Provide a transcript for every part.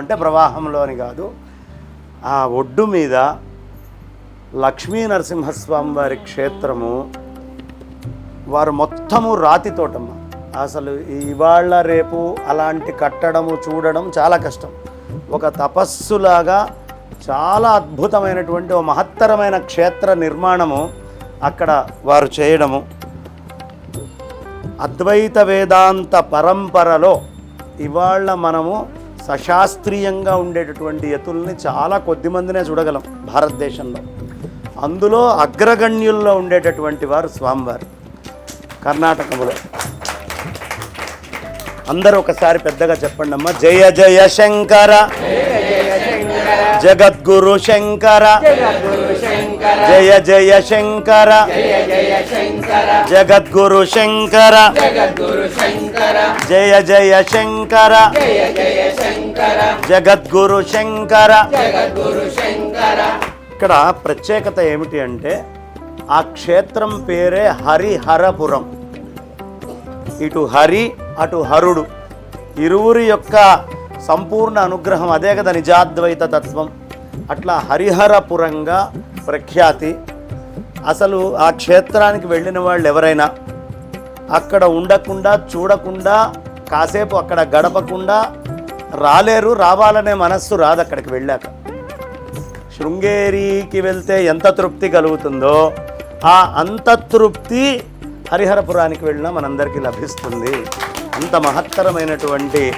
అంటే ప్రవాహంలో అని కాదు. ఆ ఒడ్డు మీద లక్ష్మీ నరసింహస్వామి వారి క్షేత్రము వారు మొత్తము రాతి తోటమ్మ. అసలు ఇవాళ రేపు అలాంటి కట్టడము చూడడం చాలా కష్టం. ఒక తపస్సులాగా చాలా అద్భుతమైనటువంటి ఓ మహత్తరమైన క్షేత్ర నిర్మాణము అక్కడ వారు చేయడము. అద్వైత వేదాంత పరంపరలో ఇవాళ మనము సశాస్త్రీయంగా ఉండేటటువంటి యతుల్ని చాలా కొద్ది మందినే చూడగలం భారతదేశంలో. అందులో అగ్రగణ్యుల్లో ఉండేటటువంటి వారు స్వామివారు కర్ణాటకములో. అందరూ ఒకసారి పెద్దగా చెప్పండి అమ్మా జయ జయ శంకర. జగద్గురు శంకర. జయ జయ శంకర. జగద్గురు శంకర. జయ జయ శంకర. జగద్గురు శంకర. ఇక్కడ ప్రత్యేకత ఏమిటి అంటే ఆ క్షేత్రం పేరే హరిహరపురం. ఇటు హరి అటు హరుడు. ఇరువురి యొక్క సంపూర్ణ అనుగ్రహం. అదే కదా నిజాద్వైత తత్వం. అట్లా హరిహరపురంగా ప్రఖ్యాతి. అసలు ఆ క్షేత్రానికి వెళ్ళిన వాళ్ళు ఎవరైనా అక్కడ ఉండకుండా చూడకుండా కాసేపు అక్కడ గడపకుండా రాలేరు రావాలనే మనస్సు రాదు అక్కడికి వెళ్ళాక. శృంగేరికి వెళ్తే ఎంత తృప్తి కలుగుతుందో ఆ అంత తృప్తి హరిహరపురానికి వెళ్ళినా మనందరికీ లభిస్తుంది. అంత మహత్తరమైనటువంటి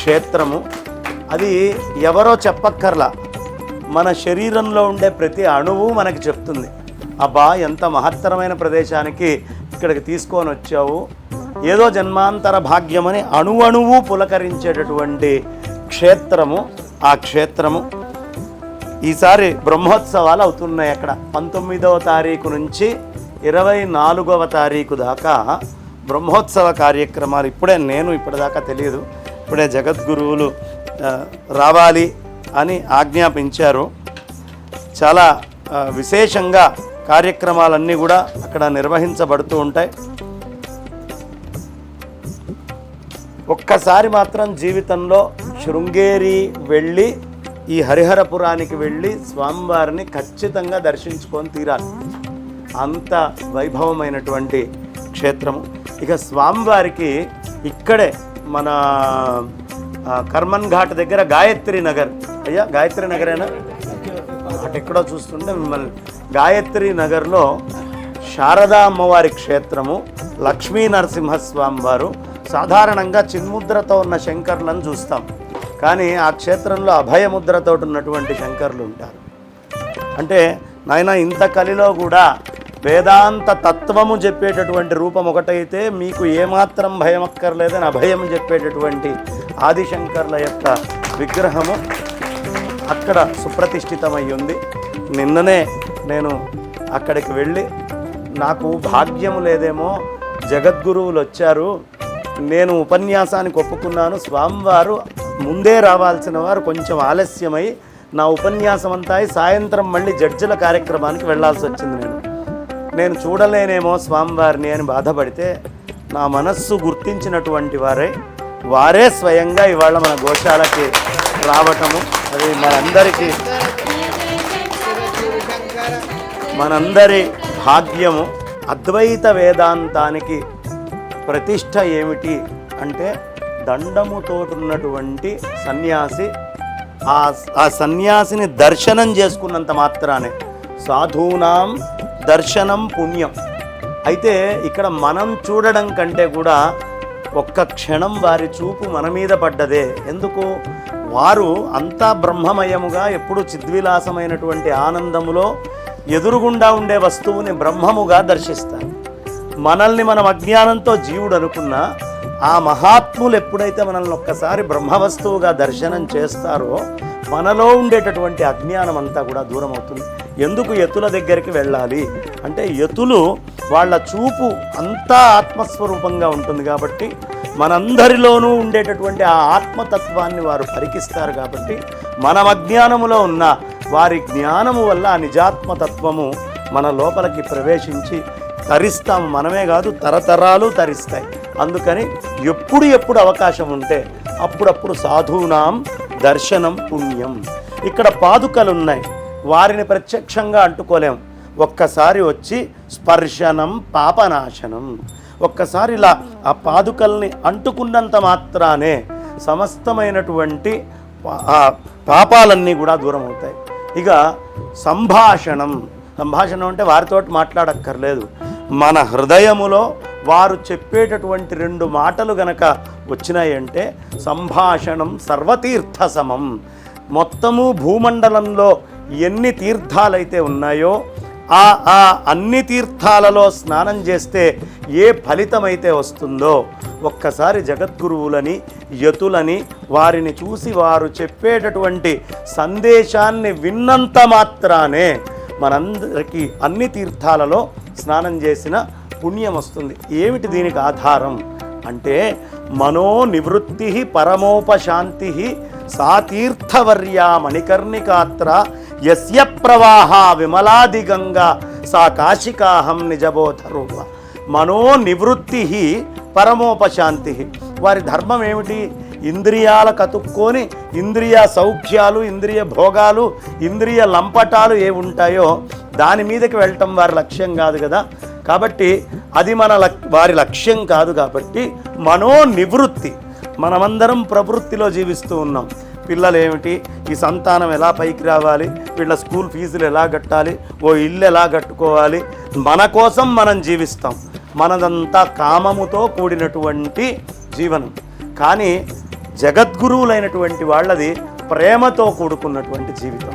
క్షేత్రము. అది ఎవరో చెప్పక్కర్లా. మన శరీరంలో ఉండే ప్రతి అణువు మనకి చెప్తుంది. అబ్బా ఎంత మహత్తరమైన ప్రదేశానికి ఇక్కడికి తీసుకొని వచ్చావు. ఏదో జన్మాంతర భాగ్యమని అణువణువు పులకరించేటటువంటి క్షేత్రము ఆ క్షేత్రము. ఈసారి బ్రహ్మోత్సవాలు అవుతున్నాయి అక్కడ. పంతొమ్మిదవ తారీఖు నుంచి ఇరవై నాలుగవ తారీఖు దాకా బ్రహ్మోత్సవ కార్యక్రమాలు. ఇప్పుడే నేను ఇప్పటిదాకా తెలియదు. ఇప్పుడే జగద్గురువులు రావాలి అని ఆజ్ఞాపించారు. చాలా విశేషంగా కార్యక్రమాలన్నీ కూడా అక్కడ నిర్వహించబడుతూ ఉంటాయి. ఒక్కసారి మాత్రం జీవితంలో శృంగేరి వెళ్ళి ఈ హరిహరపురానికి వెళ్ళి స్వామివారిని ఖచ్చితంగా దర్శించుకొని తీరాలి. అంత వైభవమైనటువంటి క్షేత్రము. ఇక స్వామివారికి ఇక్కడే మన కర్మన్ ఘాట్ దగ్గర గాయత్రి నగర్. అయ్యా గాయత్రి నగరేనా? అటు ఎక్కడో చూస్తుంటే మిమ్మల్ని. గాయత్రి నగర్లో శారదా అమ్మవారి క్షేత్రము లక్ష్మీ నరసింహస్వామి వారు సాధారణంగా చిన్ముద్రతో ఉన్న శంకర్లను చూస్తాం. కానీ ఆ క్షేత్రంలో అభయముద్రతో ఉన్నటువంటి శంకర్లు ఉంటారు. అంటే నాయన ఇంత కలిలో కూడా వేదాంత తత్వము చెప్పేటటువంటి రూపం ఒకటైతే మీకు ఏమాత్రం భయం అక్కర్లేదని అభయం చెప్పేటటువంటి ఆదిశంకర్ల యొక్క విగ్రహము అక్కడ సుప్రతిష్ఠితమై ఉంది నిన్ననే నేను అక్కడికి వెళ్ళి నాకు భాగ్యము లేదేమో జగద్గురువులు వచ్చారు నేను ఉపన్యాసానికి ఒప్పుకున్నాను. స్వామివారు ముందే రావాల్సిన వారు కొంచెం ఆలస్యమై నా ఉపన్యాసం అంతా అయి సాయంత్రం మళ్ళీ జడ్జిల కార్యక్రమానికి వెళ్ళాల్సి వచ్చింది నేను. నేను చూడలేనేమో స్వామివారిని అని బాధపడితే నా మనస్సు గుర్తించినటువంటి వారే వారే స్వయంగా ఇవాళ మన గోశాలకి రావటము. అది మనందరికీ మనందరి భాగ్యము. అద్వైత వేదాంతానికి ప్రతిష్ట ఏమిటి అంటే దండముతోటున్నటువంటి సన్యాసి ఆ ఆ సన్యాసిని దర్శనం చేసుకున్నంత మాత్రానే సాధూనాం దర్శనం పుణ్యం. అయితే ఇక్కడ మనం చూడడం కంటే కూడా ఒక్క క్షణం వారి చూపు మన మీద పడ్డదే. ఎందుకు? వారు అంతా బ్రహ్మమయముగా ఎప్పుడు చిద్విలాసమైనటువంటి ఆనందములో ఎదురుగుండా ఉండే వస్తువుని బ్రహ్మముగా దర్శిస్తారు. మనల్ని మనం అజ్ఞానంతో జీవుడు అనుకున్నా ఆ మహాత్ములు ఎప్పుడైతే మనల్ని ఒక్కసారి బ్రహ్మవస్తువుగా దర్శనం చేస్తారో మనలో ఉండేటటువంటి అజ్ఞానం అంతా కూడా దూరం అవుతుంది ఎందుకు ఎత్తుల దగ్గరికి వెళ్ళాలి? అంటే ఎత్తులు వాళ్ళ చూపు అంతా ఆత్మస్వరూపంగా ఉంటుంది కాబట్టి మనందరిలోనూ ఉండేటటువంటి ఆ ఆత్మతత్వాన్ని వారు పరికిస్తారు కాబట్టి మనం అజ్ఞానములో ఉన్న వారి జ్ఞానము వల్ల ఆ నిజాత్మతత్వము మన లోపలికి ప్రవేశించి తరిస్తాము. మనమే కాదు తరతరాలు తరిస్తాయి. అందుకని ఎప్పుడు ఎప్పుడు అవకాశం ఉంటే అప్పుడప్పుడు సాధూనాం దర్శనం పుణ్యం. ఇక్కడ పాదుకలు ఉన్నాయి వారిని ప్రత్యక్షంగా అంటుకోలేం. ఒక్కసారి వచ్చి స్పర్శనం పాపనాశనం. ఒక్కసారి ఇలా ఆ పాదుకల్ని అంటుకున్నంత మాత్రానే సమస్తమైనటువంటి పాపాలన్నీ కూడా దూరం అవుతాయి ఇక సంభాషణం. సంభాషణం అంటే వారితోటి మాట్లాడక్కర్లేదు. మన హృదయములో వారు చెప్పేటటువంటి రెండు మాటలు గనక వచ్చినాయంటే సంభాషణం సర్వతీర్థ సమం. మొత్తము భూమండలంలో ఎన్ని తీర్థాలైతే ఉన్నాయో ఆ ఆ అన్ని తీర్థాలలో స్నానం చేస్తే ఏ ఫలితమైతే వస్తుందో ఒక్కసారి జగద్గురువులని యతులని వారిని చూసి వారు చెప్పేటటువంటి సందేశాన్ని విన్నంత మాత్రానే మనందరికీ అన్ని తీర్థాలలో స్నానం చేసిన పుణ్యం వస్తుంది. ఏమిటి దీనికి ఆధారం? అంటే మనో నివృత్తి పరమోపశాంతి సా తీర్థవర్యా మణికర్ణికాత్ర యస్య ప్రవాహ విమలాదిగంగా సా కాశికాహం నిజబోధ రూప మనో నివృత్తి పరమోపశాంతి. వారి ధర్మం ఏమిటి? ఇంద్రియాల కతుక్కొని ఇంద్రియ సౌఖ్యాలు ఇంద్రియ భోగాలు ఇంద్రియ లంపటాలు ఏ ఉంటాయో దాని మీదకి వెళ్ళటం వారి లక్ష్యం కాదు కదా. కాబట్టి అది మన లక్ వారి లక్ష్యం కాదు కాబట్టి మనో నివృత్తి మనమందరం ప్రవృత్తిలో జీవిస్తూ ఉన్నాం. పిల్లలు ఏమిటి ఈ సంతానం ఎలా పైకి రావాలి? వీళ్ళ స్కూల్ ఫీజులు ఎలా కట్టాలి? ఓ ఇల్లు ఎలా కట్టుకోవాలి? మన కోసం మనం జీవిస్తాం. మనదంతా కామముతో కూడినటువంటి జీవనం. కానీ జగద్గురువులైనటువంటి వాళ్ళది ప్రేమతో కూడుకున్నటువంటి జీవితం.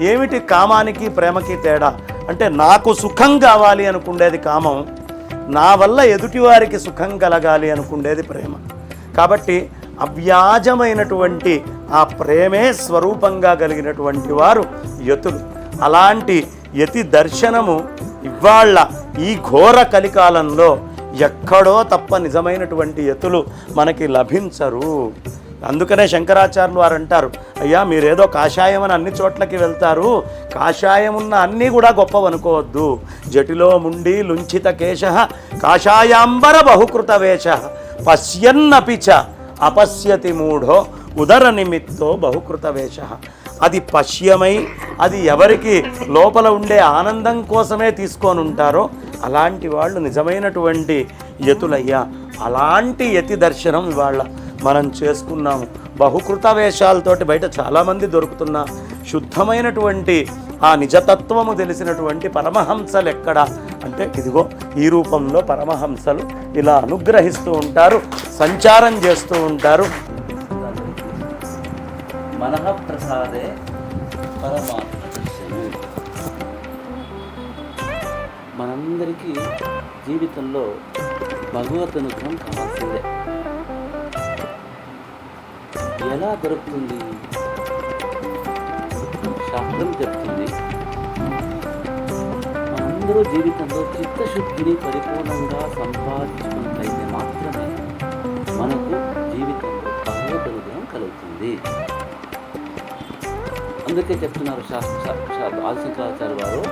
ఏమిటి కామానికి ప్రేమకి తేడా? అంటే నాకు సుఖం కావాలి అనుకుండేది కామం. నా వల్ల ఎదుటివారికి సుఖం కలగాలి అనుకుండేది ప్రేమ. కాబట్టి అవ్యాజమైనటువంటి ఆ ప్రేమే స్వరూపంగా కలిగినటువంటి వారు యతులు. అలాంటి యతి దర్శనము ఇవాళ్ళ ఈ ఘోర కలికాలంలో ఎక్కడో తప్ప నిజమైనటువంటి యతులు మనకి లభించరు. అందుకనే శంకరాచార్యులు వారు అంటారు అయ్యా మీరేదో కాషాయం అని అన్ని చోట్లకి వెళ్తారు. కాషాయం ఉన్న అన్నీ కూడా గొప్పవనుకోవద్దు. జటిలో ముండి లుంఛిత కేశ కాషాయాంబర బహుకృత వేష పశ్యన్నపిచ అపశ్యతి మూఢో ఉదర నిమిత్తో బహుకృత వేష అది పశ్యమై అది ఎవరికి లోపల ఉండే ఆనందం కోసమే తీసుకొని ఉంటారో అలాంటి వాళ్ళు నిజమైనటువంటి యతులయ్యా. అలాంటి యతి దర్శనం ఇవాళ మనం చేసుకున్నాము. బహుకృత వేషాలతోటి బయట చాలామంది దొరుకుతున్న శుద్ధమైనటువంటి ఆ నిజతత్వము తెలిసినటువంటి పరమహంసలు ఎక్కడ? అంటే ఇదిగో ఈ రూపంలో పరమహంసలు ఇలా అనుగ్రహిస్తూ ఉంటారు సంచారం చేస్తూ ఉంటారు. మనః ప్రసాదే పరమాత్మ మనందరికీ జీవితంలో భగవత్ అనుగ్రహం కావాల్సిందే. ఎలా దొరుకుతుంది? శాస్త్రం చెప్తుంది. మనందరూ జీవితంలో చిత్తశుద్ధిని పరిపూర్ణంగా సంపాదించుకున్నట్లయితే మాత్రమే మనకు జీవితంలో భగవత్ కలుగుతుంది. అందుకే చెప్తున్నారు శాస్త్ర ఆదిశంకరాచార్య వారు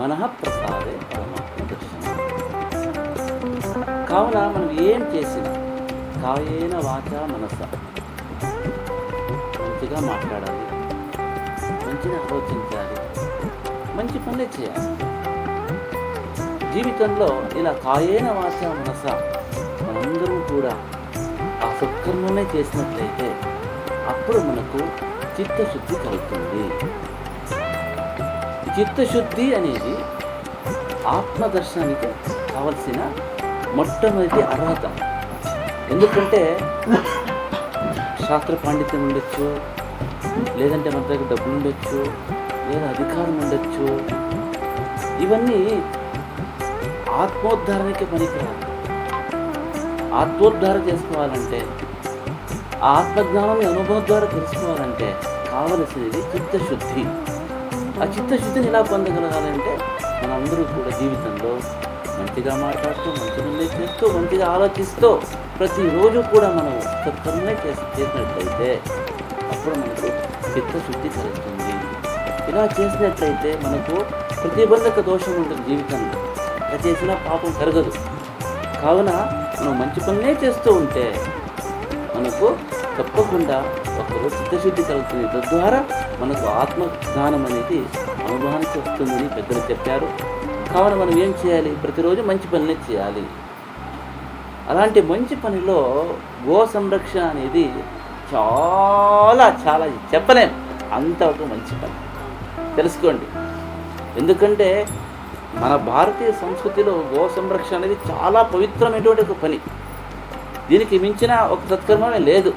మనః ప్రసాదే పరమాత్మ దర్శనం. కావున మనం ఏం చేసినా కాయేన వాచ మనస. మంచిగా మాట్లాడాలి. మంచిగా ఆలోచించాలి. మంచి పనులే చేయాలి. జీవితంలో ఇలా కాయేన వాచ మనస మనందరూ కూడా ఆ సత్కర్మనే చేసినట్లయితే అప్పుడు మనకు చిత్తశుద్ధి కలుగుతుంది. చిత్తశుద్ధి అనేది ఆత్మదర్శనానికి కావలసిన మొట్టమొదటి అర్హత. ఎందుకంటే శాస్త్ర పాండిత్యం ఉండొచ్చు లేదంటే మన దగ్గర డబ్బులు ఉండొచ్చు లేదా అధికారం ఉండొచ్చు. ఇవన్నీ ఆత్మోద్ధారణకి పనికిరాదు ఆత్మోద్ధారణ చేసుకోవాలంటే ఆ ఆత్మజ్ఞానాన్ని అనుభవం ద్వారా తెలుసుకోవాలంటే కావలసినది చిత్తశుద్ధి. ఆ చిత్తశుద్ధిని ఎలా పొందగలగాలంటే మనందరూ కూడా జీవితంలో మంచిగా మాట్లాడుతూ మంచి నిర్ణయం చేస్తూ మంచిగా ఆలోచిస్తూ ప్రతిరోజు కూడా మనం సత్కర్మనే చేసి చేసినట్లయితే కూడా మనకు చిత్తశుద్ధి కలుగుతుంది ఇలా చేసినట్లయితే మనకు ప్రతిబంధక దోషం ఉంటుంది జీవితంలో. ఇలా చేసినా పాపం కరగదు కావున మనం మంచి పనులే చేస్తూ ఉంటే మనకు తప్పకుండా ఒకరోజు చిత్తశుద్ధి కలుగుతుంది. తద్వారా మనకు ఆత్మ జ్ఞానం అనేది అనుభవానికి వస్తుందని పెద్దలు చెప్పారు. కావున మనం ఏం చేయాలి? ప్రతిరోజు మంచి పనులే చేయాలి. అలాంటి మంచి పనిలో గో సంరక్షణ అనేది చాలా చాలా చెప్పలేం అంత ఒక మంచి పని. తెలుసుకోండి. ఎందుకంటే మన భారతీయ సంస్కృతిలో గో సంరక్షణ అనేది చాలా పవిత్రమైనటువంటి ఒక పని. దీనికి మించిన ఒక సత్కర్మమే లేదు.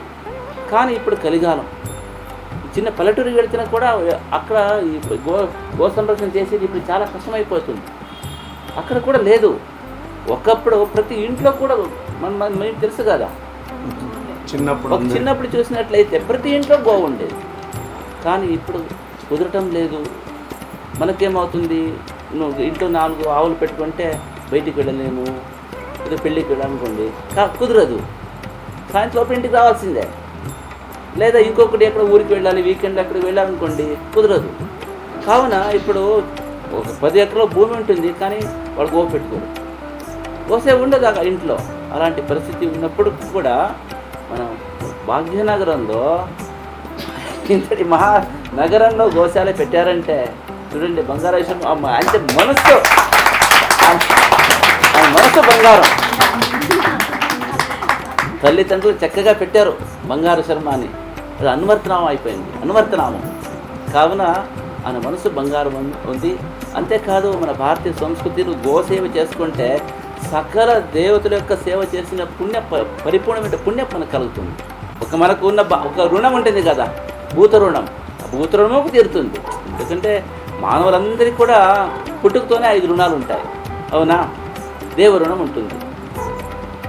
కానీ ఇప్పుడు కలిగాలం. చిన్న పల్లెటూరుకి వెళ్తున్నా కూడా అక్కడ ఈ గో గో సంరక్షణ చేసేది ఇప్పుడు చాలా కష్టమైపోతుంది. అక్కడ కూడా లేదు. ఒకప్పుడు ప్రతి ఇంట్లో కూడా మన మన- తెలుసు కదా. చిన్నప్పుడు. చిన్నప్పుడు చూసినట్లయితే ప్రతి ఇంట్లో గోవు ఉండేది కానీ ఇప్పుడు కుదరటం లేదు. మనకేమవుతుంది? నువ్వు ఇంట్లో నాలుగు ఆవులు పెట్టుకుంటే బయటికి వెళ్ళలేము. ఏదో పెళ్ళికి వెళ్ళాలనుకోండి. కా కుదరదు. సాయంత్రం లోపల ఇంటికి రావాల్సిందే. లేదా ఇంకొకటి ఎక్కడ ఊరికి వెళ్ళాలి వీకెండ్ అక్కడికి వెళ్ళాలనుకోండి కుదరదు. కావున ఇప్పుడు ఒక పది ఎకరాల భూమి ఉంటుంది కానీ వాళ్ళు గోవు పెట్టుకోరు. గోసే ఉండదు ఇంట్లో. అలాంటి పరిస్థితి ఉన్నప్పుడు కూడా మనం భాగ్యనగరంలో ఇంతటి మహా నగరంలో గోశాల పెట్టారంటే చూడండి బంగారేశం అంటే మనసు ఆ బంగారం. తల్లిదండ్రులు చక్కగా పెట్టారు బంగారు శర్మ అని. అది అనువర్తనామం అయిపోయింది అనువర్తనామం. కావున ఆయన మనసు బంగారం ఉంది. అంతేకాదు మన భారతీయ సంస్కృతిలో గోసేవ చేసుకుంటే సకల దేవతల యొక్క సేవ చేసిన పుణ్య ప- పరిపూర్ణమైన పుణ్య పని కలుగుతుంది. ఒక మనకు ఉన్న ఒక రుణం ఉంటుంది కదా భూత రుణం. ఆ భూత రుణము తీరుతుంది. ఎందుకంటే మానవులందరికీ కూడా పుట్టుకతోనే ఐదు రుణాలు ఉంటాయి. అవునా? దేవ రుణం ఉంటుంది.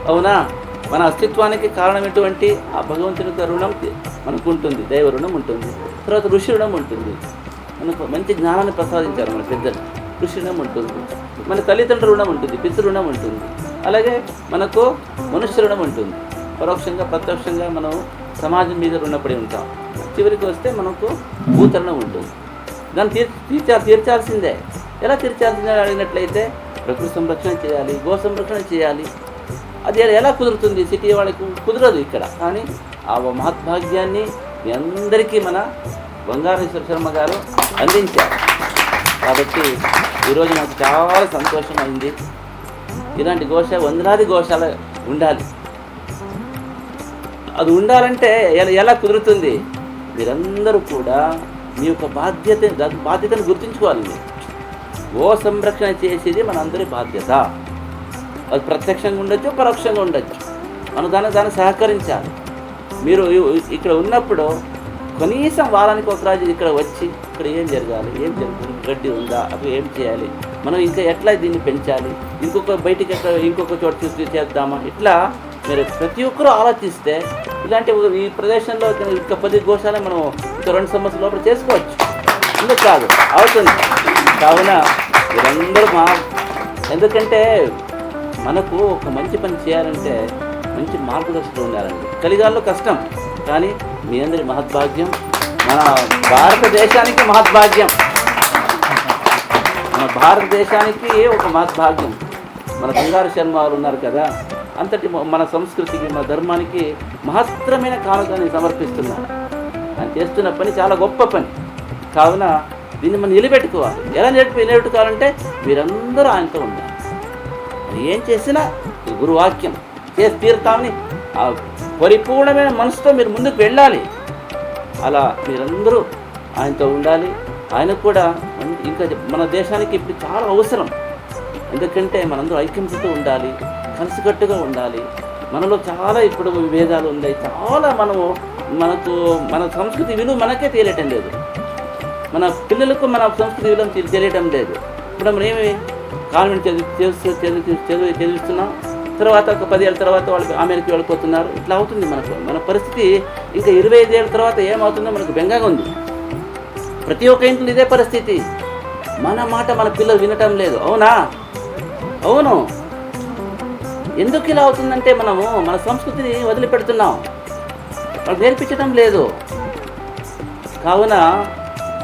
అవునా? మన అస్తిత్వానికి కారణం ఎటువంటి? ఆ భగవంతుని యొక్క రుణం మనకు ఉంటుంది. దైవ రుణం ఉంటుంది. తర్వాత ఋషి రుణం ఉంటుంది. మనకు మంచి జ్ఞానాన్ని ప్రసాదించారు మన పెద్దలు. ఋషి రుణం ఉంటుంది. మన తల్లిదండ్రుల రుణం ఉంటుంది పితృణం ఉంటుంది. అలాగే మనకు మనుష్య రుణం ఉంటుంది. పరోక్షంగా ప్రత్యక్షంగా మనం సమాజం మీద రుణపడి ఉంటాం. చివరికి వస్తే మనకు భూతరణం ఉంటుంది. దాన్ని తీర్ తీర్చా తీర్చాల్సిందే. ఎలా తీర్చాల్సిందే అడిగినట్లయితే ప్రకృతి సంరక్షణ చేయాలి గో సంరక్షణ చేయాలి. అది ఎలా కుదురుతుంది? సిటీ వాళ్ళకి కుదరదు ఇక్కడ. కానీ ఆ మహద్భాగ్యాన్ని మీ అందరికీ మన బంగారేశ్వర శర్మ గారు అందించారు. కాబట్టి ఈరోజు నాకు చాలా సంతోషం అయింది ఇలాంటి ఘోష వందలాది గోశాల ఉండాలి. అది ఉండాలంటే ఎలా ఎలా కుదురుతుంది? మీరందరూ కూడా మీ యొక్క బాధ్యత బాధ్యతను గుర్తుంచుకోవాలి. గో సంరక్షణ చేసేది మనందరి బాధ్యత. అది ప్రత్యక్షంగా ఉండొచ్చు పరోక్షంగా ఉండొచ్చు. మనం దాన్ని దాన్ని సహకరించాలి. మీరు ఇక్కడ ఉన్నప్పుడు కనీసం వారానికి ఒక రోజు ఇక్కడ వచ్చి ఇక్కడ ఏం జరగాలి? ఏం జరుగుతుంది గడ్డి ఉందా? అవి ఏం చేయాలి? మనం ఇంకా ఎట్లా దీన్ని పెంచాలి? ఇంకొక బయటికి ఎక్కడ ఇంకొక చోట చూసి చేద్దామా? ఇట్లా మీరు ప్రతి ఒక్కరూ ఆలోచిస్తే ఇలాంటి ఈ ప్రదేశంలో ఇంకా పది గోశాల మనం ఇంకా రెండు సంవత్సరాల లోపల చేసుకోవచ్చు. ఎందుకు కాదు అవుతుంది. కావున మీరందరూ మా ఎందుకంటే మనకు ఒక మంచి పని చేయాలంటే మంచి మార్గదర్శకులు ఉండాలండి. కలిగాల్లో కష్టం. కానీ మీ అందరి మహద్భాగ్యం మన భారతదేశానికి మహద్భాగ్యం. మన భారతదేశానికి ఒక మహద్భాగ్యం. మన బంగారు శర్మ వారు ఉన్నారు కదా అంతటి మన సంస్కృతికి మన ధర్మానికి మహత్తరమైన కానుకని సమర్పిస్తున్నారు ఆయన చేస్తున్న పని చాలా గొప్ప పని. కావున దీన్ని మనం నిలబెట్టుకోవాలి. ఎలా నిలబెట్టు నిలబెట్టుకోవాలంటే మీరందరూ ఆయనతో ఉండాలి. ఏం చేసినా గురువాక్యం. చేసి తీరుతామని ఆ పరిపూర్ణమైన మనసుతో మీరు ముందుకు వెళ్ళాలి. అలా మీరందరూ ఆయనతో ఉండాలి. ఆయనకు కూడా ఇంకా మన దేశానికి ఇప్పుడు చాలా అవసరం. ఎందుకంటే మనందరూ ఐక్యంతో ఉండాలి కలిసికట్టుగా ఉండాలి. మనలో చాలా ఇప్పుడు విభేదాలు ఉన్నాయి. చాలా మనము మనకు మన సంస్కృతి విలువ మనకే తెలియటం లేదు. మన పిల్లలకు మన సంస్కృతి విలువ తెలియటం లేదు. ఇప్పుడు మనం ఏమి కాన్వెంట్ చదివి చదివి చదివి చదివిస్తున్నాం. తర్వాత ఒక పది ఏళ్ళ తర్వాత వాళ్ళు అమెరికా వెళ్ళిపోతున్నారు. ఇట్లా అవుతుంది మనకు. మన పరిస్థితి ఇంకా ఇరవై ఐదు ఏళ్ళ తర్వాత ఏమవుతుందో మనకు బెంగగా ఉంది. ప్రతి ఒక్క ఇంట్లో ఇదే పరిస్థితి. మన మాట మన పిల్లలు వినటం లేదు. అవునా? అవును. ఎందుకు ఇలా అవుతుందంటే మనము మన సంస్కృతిని వదిలిపెడుతున్నాం. వాళ్ళు నేర్పించడం లేదు. కావున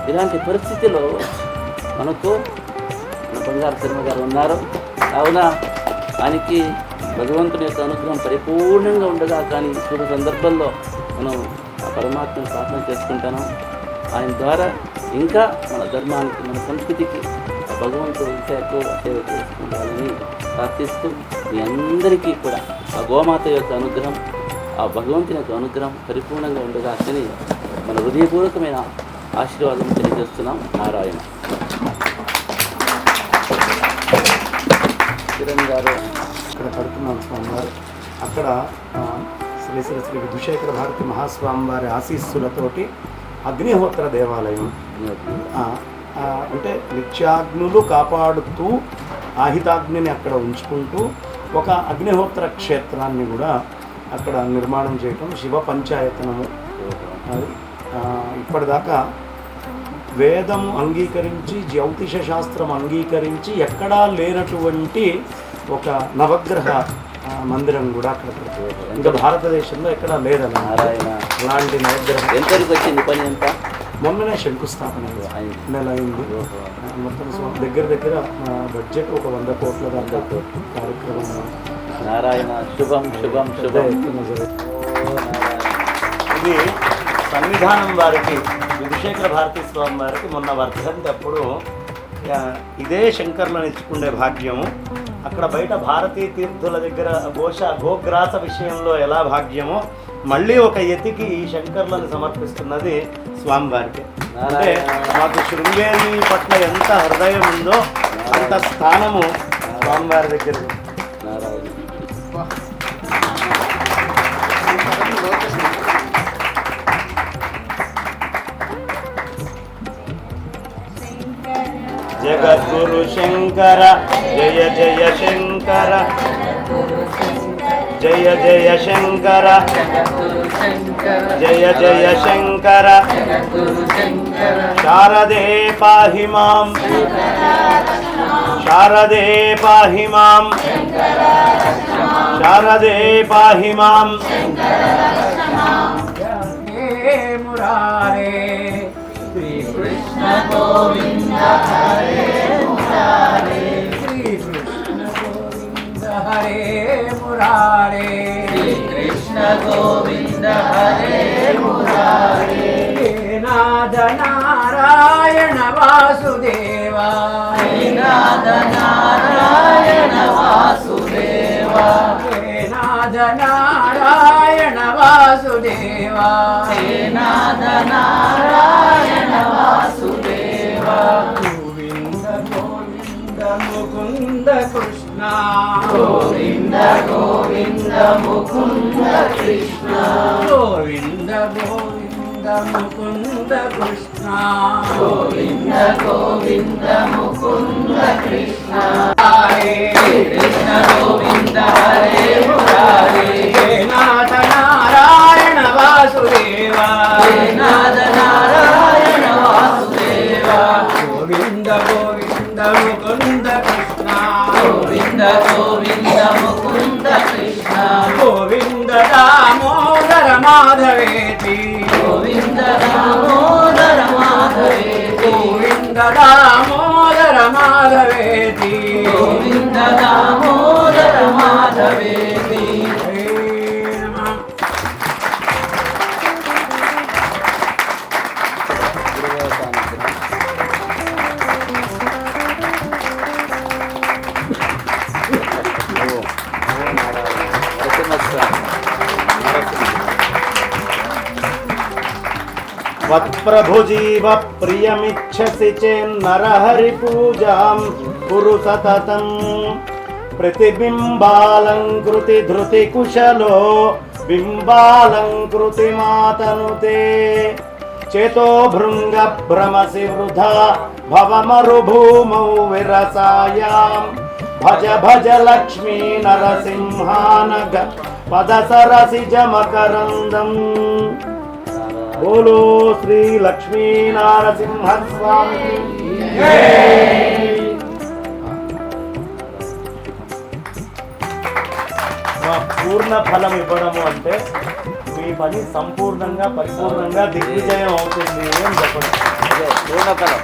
ఇలాంటి పరిస్థితిలో మనకు మన బంగారు శర్మ గారు ఉన్నారు. కావున ఆయనకి భగవంతుని యొక్క అనుగ్రహం పరిపూర్ణంగా ఉండగా కానీ శుభ సందర్భంలో మనం ఆ పరమాత్మను ప్రార్థన చేసుకుంటాను. ఆయన ద్వారా ఇంకా మన ధర్మానికి మన సంస్కృతికి ఆ భగవంతుడు ఇంకా ఎక్కువ సేవ చేసుకుంటాలని ప్రార్థిస్తూ మీ అందరికీ కూడా ఆ గోమాత యొక్క అనుగ్రహం ఆ భగవంతుని యొక్క అనుగ్రహం పరిపూర్ణంగా ఉండగా అని మన హృదయపూర్వకమైన ఆశీర్వాదం తెలియజేస్తున్నాం. నారాయణ. కిరణ్ గారు ఇక్కడ కడుతున్నాం అక్కడ శ్రీ శ్రీ శ్రీ విధుశేఖర భారతి మహాస్వామి వారి ఆశీస్సులతోటి అగ్నిహోత్ర దేవాలయం. అంటే నిత్యాగ్నులు కాపాడుతూ ఆహితాగ్నిని అక్కడ ఉంచుకుంటూ ఒక అగ్నిహోత్ర క్షేత్రాన్ని కూడా అక్కడ నిర్మాణం చేయటం శివ పంచాయతనము. ఇప్పటిదాకా వేదం అంగీకరించి జ్యోతిష శాస్త్రం అంగీకరించి ఎక్కడా లేనటువంటి ఒక నవగ్రహ మందిరం కూడా అక్కడ. ఇంకా భారతదేశంలో ఎక్కడా లేదన్నమాట. నారాయణ అలాంటి నవగ్రహ. ఎంతవరకు వచ్చింది పని ఎంత మొన్ననే శంకుస్థాపన. నెల అయింది. మొత్తం దగ్గర దగ్గర బడ్జెట్ ఒక వంద కోట్ల దాకా కార్యక్రమం. నారాయణ శుభం శుభం శుభం. ఇది సన్నిధానం వారికి విధుశేఖర భారతీ స్వామి వారికి మొన్న వర్ధంతి అప్పుడు ఆ, ఇదే శంకర్లను ఇచ్చుకునే భాగ్యము. అక్కడ బయట భారతీ తీర్థుల దగ్గర ఘోష గోగ్రాస విషయంలో ఎలా భాగ్యమో మళ్ళీ ఒక యతికి ఈ శంకర్లను సమర్పిస్తున్నది స్వామివారికి. అంటే మాకు శృంగేరి పట్ల ఎంత హృదయం ఉందో అంత స్థానము స్వామివారి దగ్గర జగద్గురు శంకర జయ జయ శంకర. జయ జయ శంకర జయ జయ శంకర. శారదే పాహి మాం శారదే పాహి మాం శారదే పాహి మాం. మురారే శ్రీ గోవింద. गोविंद हरे मुरारे श्री कृष्ण गोविंद हरे मुरारे श्री कृष्ण गोविंद हरे मुरारे हे नाद नारायण वासुदेवा हे नाद नारायण वासुदेवा हे नाद नारायण वासुदेवा हे नाद नारायण वासुदेवा గోవింద గోవింద ముకుంద కృష్ణ గోవింద గోవింద ముకుంద కృష్ణ గోవింద గోవింద ముకుంద కృష్ణ హరే కృష్ణ గోవింద హరే మురారే నాథ నారాయణ వాసుదేవా మాధవేతి గోవింద దామోదర మాధవేతి. గోవింద దామోదర మాధవేతి. గోవింద దామోదర వత్ప్రభుజీవ ప్రియమిచ్చసి చేన్నరహరి పూజాం కురు సతతం ప్రతిబింబాలంకృతి ధృతి కుశలో బింబాలంకృతి మాతనుతే చేతో భృంగ భ్రమసి వృధా భవమరుభూమౌ విరసాయాం భజ భజ బోలో శ్రీ లక్ష్మీ నారసింహ స్వామి పూర్ణ ఫలం ఇవ్వడము అంటే మీ పని సంపూర్ణంగా పరిపూర్ణంగా దిగ్విజయం అవుతుంది అని చెప్పండి పూర్ణఫలం